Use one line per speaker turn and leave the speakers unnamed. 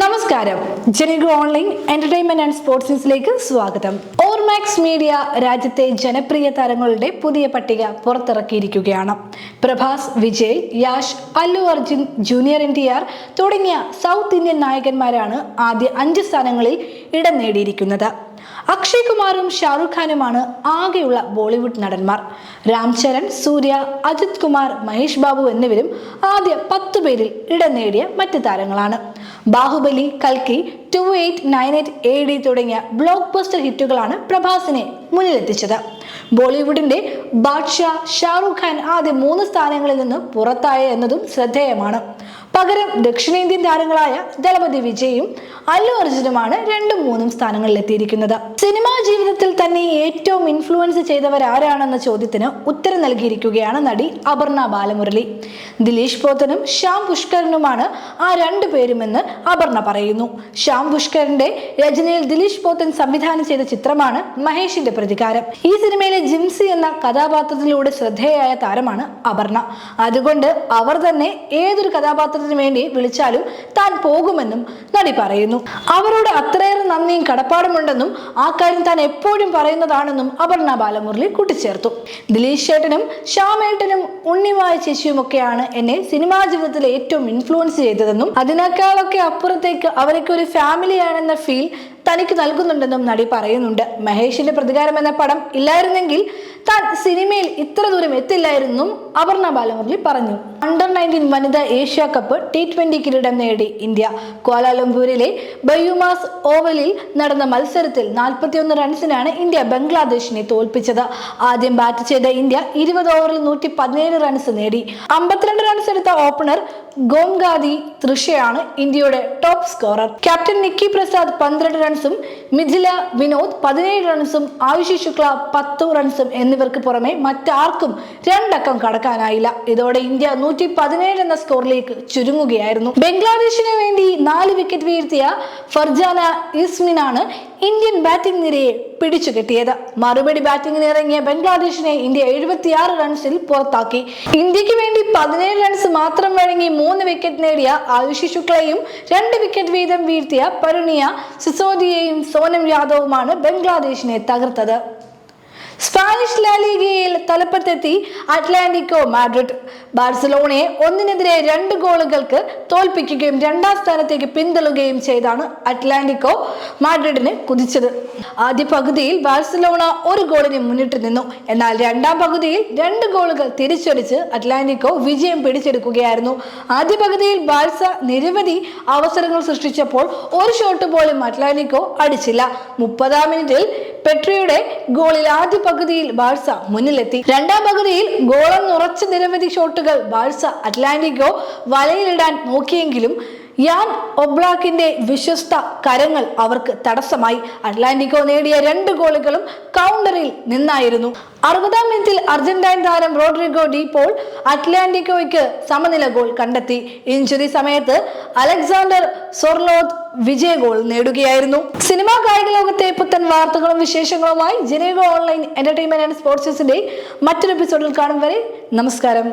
നമസ്കാരം. ജനഗു online entertainment and sports ന്യൂസിലേക്ക് സ്വാഗതം. ഓർമാക്സ് മീഡിയ രാജ്യത്തെ ജനപ്രിയ താരങ്ങളുടെ പുതിയ പട്ടിക പുറത്തിറക്കിയിരിക്കുകയാണ്. Prabhas Vijay Yash Allu Arjun junior N T R തുടങ്ങിയ സൗത്ത് ഇന്ത്യൻ നായകന്മാരാണ് ആദ്യ അഞ്ച് സ്ഥാനങ്ങളിൽ ഇടം നേടിയിരിക്കുന്നത്. അക്ഷയ് കുമാറും ഷാറുഖ് ഖാനുമാണ് ആകെയുള്ള ബോളിവുഡ് നടന്മാർ. രാം ചരൺ സൂര്യ അജിത് കുമാർ മഹേഷ് ബാബു എന്നിവരും ആദ്യ പത്ത് പേരിൽ ഇടം നേടിയ മറ്റ് താരങ്ങളാണ്. ബാഹുബലി കൽക്കി two eight nine eight A D തുടങ്ങിയ ബ്ലോക്ക് ബസ്റ്റർ ഹിറ്റുകളാണ് പ്രഭാസിനെ മുന്നിലെത്തിച്ചത്. ബോളിവുഡിന്റെ ബാദ്ഷാ ഷാറുഖ് ഖാൻ ആദ്യ മൂന്ന് സ്ഥാനങ്ങളിൽ നിന്ന് പുറത്തായ എന്നതും ശ്രദ്ധേയമാണ്. പകരം ദക്ഷിണേന്ത്യൻ താരങ്ങളായ ദളപതി വിജയും അല്ലു അർജുനുമാണ് രണ്ടും മൂന്നും സ്ഥാനങ്ങളിലെത്തിയിരിക്കുന്നത്. സിനിമാ ജീവിതത്തിൽ തന്നെ ഏറ്റവും ഇൻഫ്ലുവൻസ് ചെയ്തവർ ആരാണെന്ന ചോദ്യത്തിന് ഉത്തരം നൽകിയിരിക്കുകയാണ് നടി അപർണ ബാലമുരളി. ദിലീഷ് പോത്തനും ശ്യാം പുഷ്കരനുമാണ് ആ രണ്ടു പേരുമെന്ന് അപർണ പറയുന്നു. ശ്യാം പുഷ്കരന്റെ രചനയിൽ ദിലീഷ് പോത്തൻ സംവിധാനം ചെയ്ത ചിത്രമാണ് മഹേഷിന്റെ പ്രതികാരം. ഈ സിനിമയിലെ ജിംസി എന്ന കഥാപാത്രത്തിലൂടെ ശ്രദ്ധേയായ താരമാണ് അപർണ. അതുകൊണ്ട് അവർ തന്നെ ഏതൊരു കഥാപാത്രത്തിന് വേണ്ടി വിളിച്ചാലും താൻ പോകുമെന്നും നടി പറയുന്നു. അവരോട് അത്രയേറെ നന്ദിയും കടപ്പാടുമുണ്ടെന്നും ആ കാര്യം താൻ എപ്പോഴും പറയുന്നതാണെന്നും അപർണ ബാലമുരളി കൂട്ടിച്ചേർത്തു. ദിലീഷ് ചേട്ടനും ശ്യാമേട്ടനും ഉണ്ണിമായ ചേച്ചിയുമൊക്കെയാണ് എന്നെ സിനിമാ ജീവിതത്തിൽ ഏറ്റവും ഇൻഫ്ലുവൻസ് ചെയ്തതെന്നും അതിനേക്കാളൊക്കെ അപ്പുറത്തേക്ക് അവരൊക്കെ ഒരു ഫാമിലിയാണെന്ന ഫീൽ തനിക്ക് നൽകുന്നുണ്ടെന്നും നടി പറയുന്നുണ്ട്. മഹേഷിന്റെ പ്രതികാരം എന്ന പടം ഇല്ലായിരുന്നെങ്കിൽ താൻ സിനിമയിൽ ഇത്ര ദൂരം എത്തില്ലായിരുന്നു അപർണ ബാലമുരളി പറഞ്ഞു. അണ്ടർ നയന്റീൻ വനിതാ ഏഷ്യ കപ്പ് ടി ട്വന്റി കിരീടം നേടി ഇന്ത്യ. ക്വാലാലംപൂരിലെ ബയ്യുമാസ് ഓവലിൽ നടന്ന മത്സരത്തിൽ നാൽപ്പത്തിയൊന്ന് റൺസിനാണ് ഇന്ത്യ ബംഗ്ലാദേശിനെ തോൽപ്പിച്ചത്. ആദ്യം ബാറ്റ് ചെയ്ത ഇന്ത്യ ഇരുപത് ഓവറിൽ നൂറ്റി പതിനേഴ് റൺസ് നേടി. അമ്പത്തിരണ്ട് റൺസ് എടുത്ത ഓപ്പണർ ഗോംഗാദി തൃഷയാണ് ഇന്ത്യയുടെ top scorer captain Nikki Prasad പന്ത്രണ്ട് റൺസും മിഥില വിനോദ് പതിനേഴ് റൺസും ആയുഷി ശുക്ല പത്ത് റൺസും എന്നിവർക്ക് പുറമെ മറ്റാർക്കും രണ്ടക്കം കടക്കാനായില്ല. ഇതോടെ ഇന്ത്യ നൂറ്റി പതിനേഴ് എന്ന സ്കോറിലേക്ക് ചുരുങ്ങുകയായിരുന്നു. ബംഗ്ലാദേശിന് വേണ്ടി നാല് വിക്കറ്റ് വീഴ്ത്തിയ ഫർജാന ഇസ്മിനാണ് ഇന്ത്യൻ ബാറ്റിംഗ് നിരയെ പിടിച്ചുകെട്ടിയത് മറുപടി ബാറ്റിംഗിന് ഇറങ്ങിയ ബംഗ്ലാദേശിനെ ഇന്ത്യ എഴുപത്തിയാറ് റൺസിൽ പുറത്താക്കി. ഇന്ത്യയ്ക്ക് വേണ്ടി പതിനേഴ് റൺസ് മാത്രം വഴങ്ങി മൂന്ന് വിക്കറ്റ് നേടിയ ആയുഷി ശുക്ലയും രണ്ട് വിക്കറ്റ് വീതം വീഴ്ത്തിയ പരുണിയ സിസോദിയയും സോനം യാദവുമാണ് ബംഗ്ലാദേശിനെ തകർത്തത്. സ്പാനിഷ് ലാലിഗയിൽ തലപ്പത്തെത്തി അറ്റ്ലാന്റിക്കോ മാഡ്രിഡ്. ബാഴ്സലോണയെ ഒന്നിനെതിരെ രണ്ട് ഗോളുകൾക്ക് തോൽപ്പിക്കുകയും രണ്ടാം സ്ഥാനത്തേക്ക് പിന്തള്ളുകയും ചെയ്താണ് അറ്റ്ലാന്റിക്കോ മാഡ്രിഡിന് കുതിച്ചത്. ആദ്യ പകുതിയിൽ ബാഴ്സലോണ ഒരു ഗോളിന് മുന്നിട്ട് നിന്നു. എന്നാൽ രണ്ടാം പകുതിയിൽ രണ്ട് ഗോളുകൾ തിരിച്ചടിച്ച് അറ്റ്ലാന്റിക്കോ വിജയം പിടിച്ചെടുക്കുകയായിരുന്നു. ആദ്യ പകുതിയിൽ ബാഴ്സ നിരവധി അവസരങ്ങൾ സൃഷ്ടിച്ചപ്പോൾ ഒരു ഷോട്ട് പോലും അറ്റ്ലാന്റിക്കോ അടിച്ചില്ല. മുപ്പതാം മിനിറ്റിൽ പെട്രിയുടെ ഗോളിൽ ആദ്യ പകുതിയിൽ ബാഴ്സ മുന്നിലെത്തി. രണ്ടാം പകുതിയിൽ ഗോളം നിറച്ച നിരവധി ഷോട്ടുകൾ ബാഴ്സ അറ്റ്ലാന്റിക്കോ വലയിലിടാൻ നോക്കിയെങ്കിലും യാൻ ഒബ്ലാക്കിന്റെ വിശ്വസ്ത കരങ്ങൾ അവർക്ക് തടസ്സമായി. അറ്റ്ലാന്റിക്കോ നേടിയ രണ്ട് ഗോളുകളും കൗണ്ടറിൽ നിന്നായിരുന്നു. അറുപതാം മിനിറ്റിൽ അർജന്റൈൻ താരം റോഡ്രിഗോ ഡി പോൾ അറ്റ്ലാന്റിക്കോയ്ക്ക് സമനില ഗോൾ കണ്ടെത്തി. ഇഞ്ചുറി സമയത്ത് അലക്സാണ്ടർ സൊർലോത്ത് വിജയ ഗോൾ നേടുകയായിരുന്നു. സിനിമാ കായിക ലോകത്തെ വാർത്തകളും വിശേഷങ്ങളുമായി ജനീവ ഓൺലൈൻ എന്റർടൈൻമെന്റ് ആൻഡ് സ്പോർട്സിന്റെ മറ്റൊരു എപ്പിസോഡിൽ കാണും വരെ നമസ്കാരം.